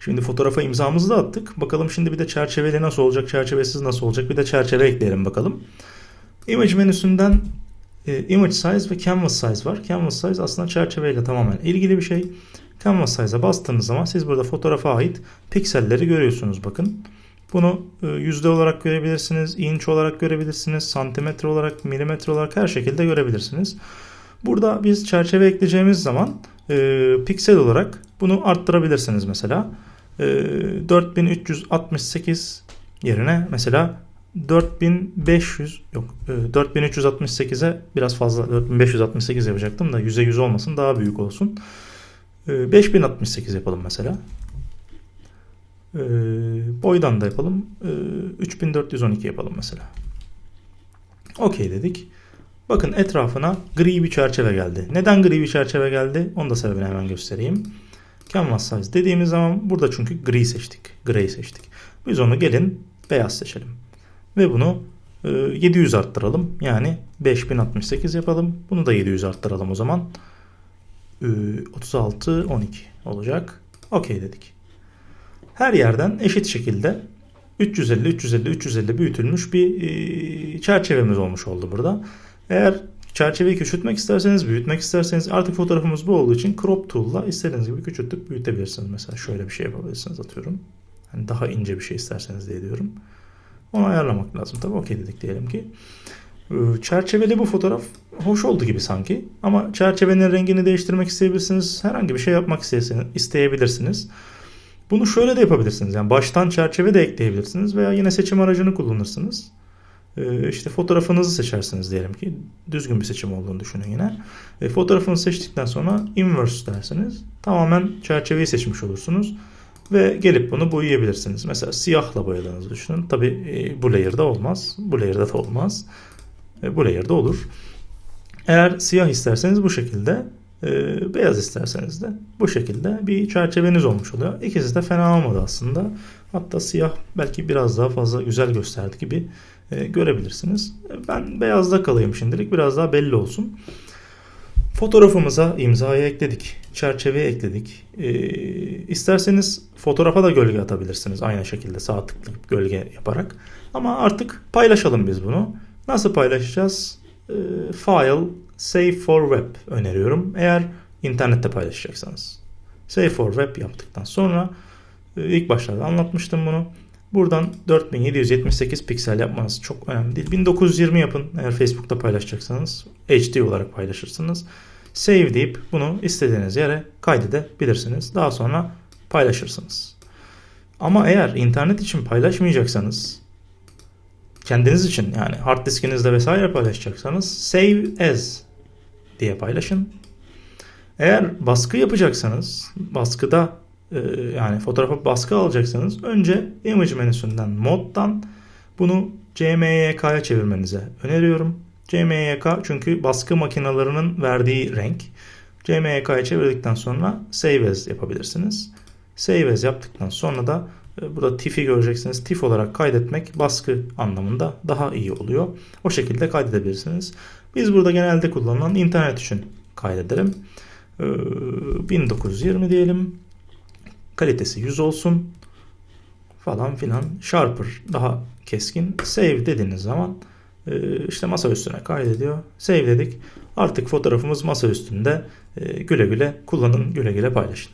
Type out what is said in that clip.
Şimdi fotoğrafa imzamızı da attık. Bakalım şimdi bir de çerçeveli nasıl olacak, çerçevesiz nasıl olacak bir de çerçeve ekleyelim bakalım. Image menüsünden e, image size ve canvas size var. Canvas size aslında çerçeveyle tamamen ilgili bir şey. Canvas size'a bastığınız zaman siz burada fotoğrafa ait pikselleri görüyorsunuz bakın. Bunu e, yüzde olarak görebilirsiniz, inç olarak görebilirsiniz, santimetre olarak, milimetre olarak her şekilde görebilirsiniz. Burada biz çerçeve ekleyeceğimiz zaman e, piksel olarak bunu arttırabilirsiniz mesela. E, 4368 yerine mesela 4500 yok e, 4368'e biraz fazla 4568 yapacaktım da yüze yüz olmasın daha büyük olsun. E, 5068 yapalım mesela. E, boydan da yapalım. E, 3412 yapalım mesela. Okey dedik. Bakın etrafına gri bir çerçeve geldi. Neden gri bir çerçeve geldi? Onu da sebebini hemen göstereyim. Canvas size dediğimiz zaman burada çünkü gri seçtik. Gray seçtik. Biz onu gelin beyaz seçelim. Ve bunu e, 700 arttıralım. Yani 5068 yapalım. Bunu da 700 arttıralım o zaman. E, 36 12 olacak. Okey dedik. Her yerden eşit şekilde 350 350 350 büyütülmüş bir e, çerçevemiz olmuş oldu burada. Eğer çerçeveyi küçültmek isterseniz, büyütmek isterseniz artık fotoğrafımız bu olduğu için crop tool'la istediğiniz gibi küçültüp büyütebilirsiniz. Mesela şöyle bir şey yapabilirsiniz atıyorum. Hani daha ince bir şey isterseniz diye diyorum. Onu ayarlamak lazım. Tabii okey dedik diyelim ki. Ee, Çerçeveli bu fotoğraf hoş oldu gibi sanki. Ama çerçevenin rengini değiştirmek isteyebilirsiniz. Herhangi bir şey yapmak isteyebilirsiniz. Bunu şöyle de yapabilirsiniz. Yani baştan çerçeve de ekleyebilirsiniz veya yine seçim aracını kullanırsınız. Ee, işte fotoğrafınızı seçersiniz diyelim ki. Düzgün bir seçim olduğunu düşünün yine. E, fotoğrafınızı seçtikten sonra inverse dersiniz. Tamamen çerçeveyi seçmiş olursunuz. Ve gelip bunu boyayabilirsiniz. Mesela siyahla boyadığınızı düşünün. Tabi e, bu layer'da olmaz. Bu layer'da da olmaz. E, bu layer'da olur. Eğer siyah isterseniz bu şekilde, e, beyaz isterseniz de bu şekilde bir çerçeveniz olmuş oluyor. İkisi de fena olmadı aslında. Hatta siyah belki biraz daha fazla güzel gösterdi gibi e, görebilirsiniz. Ben beyazda kalayım şimdilik. Biraz daha belli olsun. Fotoğrafımıza imzayı ekledik. Çerçeveye ekledik. E, isterseniz fotoğrafa da gölge atabilirsiniz. Aynı şekilde sağ tıklayıp gölge yaparak. Ama artık paylaşalım biz bunu. Nasıl paylaşacağız? E, file, Save for Web öneriyorum. Eğer internette paylaşacaksanız. Save for Web yaptıktan sonra ilk başlarda anlatmıştım bunu. Buradan 4778 piksel yapmanız çok önemli değil. 1920 yapın eğer Facebook'ta paylaşacaksanız. HD olarak paylaşırsınız. Save deyip bunu istediğiniz yere kaydedebilirsiniz. Daha sonra paylaşırsınız. Ama eğer internet için paylaşmayacaksanız kendiniz için yani hard diskinizde vesaire paylaşacaksanız save as diye paylaşın. Eğer baskı yapacaksanız baskıda yani fotoğrafa baskı alacaksanız önce image menüsünden moddan bunu CMYK'ya çevirmenize öneriyorum. CMYK çünkü baskı makinelerinin verdiği renk. CMYK'ya çevirdikten sonra Save As yapabilirsiniz. Save As yaptıktan sonra da e, burada TIFF'i göreceksiniz. TIFF olarak kaydetmek baskı anlamında daha iyi oluyor. O şekilde kaydedebilirsiniz. Biz burada genelde kullanılan internet için kaydedelim. Ee, 1920 diyelim. Kalitesi 100 olsun. Falan filan. Sharper daha keskin. Save dediğiniz zaman e, işte masa üstüne kaydediyor. Save dedik. Artık fotoğrafımız masa üstünde. E, Güle güle kullanın, güle güle paylaşın.